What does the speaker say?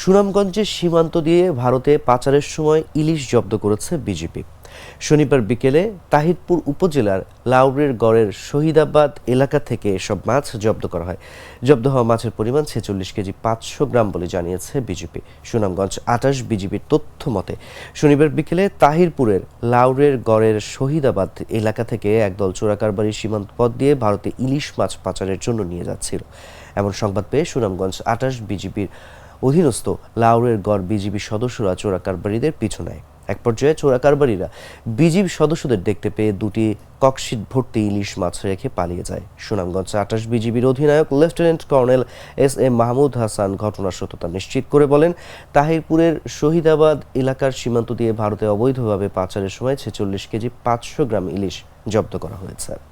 সুনামগঞ্জের সীমান্ত দিয়ে ভারতে পাচারের সময় ইলিশ জব্দ করেছে বিজেপি। শনিবার বিকেলে তাহিরপুর উপজেলার লাউরের গড়ের শহীদাবাদ এলাকা থেকে এসব মাছ জব্দ করা হয়। জব্দ হওয়া মাছের পরিমাণ ছেচল্লিশ কেজি পাঁচশো গ্রাম বলে জানিয়েছে বিজেপি। সুনামগঞ্জ আটাশ বিজেপির তথ্য মতে, শনিবার বিকেলে তাহিরপুরের লাউরের গড়ের শহীদাবাদ এলাকা থেকে একদল চোরাকারবারি সীমান্ত পথ দিয়ে ভারতে ইলিশ মাছ পাচারের জন্য নিয়ে যাচ্ছিল। এমন সংবাদ পেয়ে সুনামগঞ্জ আটাশ বিজেপির অধীনস্থ লাউরের গড় বিজিবি সদস্যরা চোরাকারবারিদের পিছু নেয় এক পর্যায়ে চোরাকারবারিরা বিজিবি সদস্যদের দেখতে পেয়ে দুটি ককশিট ভর্তি ইলিশ মাছ রেখে পালিয়ে যায়। সুনামগঞ্জ আটাশ বিজিবির অধিনায়ক lieutenant colonel S M Mahmud Hasan ঘটনার সত্যতা নিশ্চিত করে বলেন, তাহিরপুরের শহীদাবাদ এলাকার সীমান্ত দিয়ে ভারতে অবৈধভাবে পাচারের সময় ছেচল্লিশ কেজি পাঁচশো গ্রাম ইলিশ জব্দ করা হয়েছে।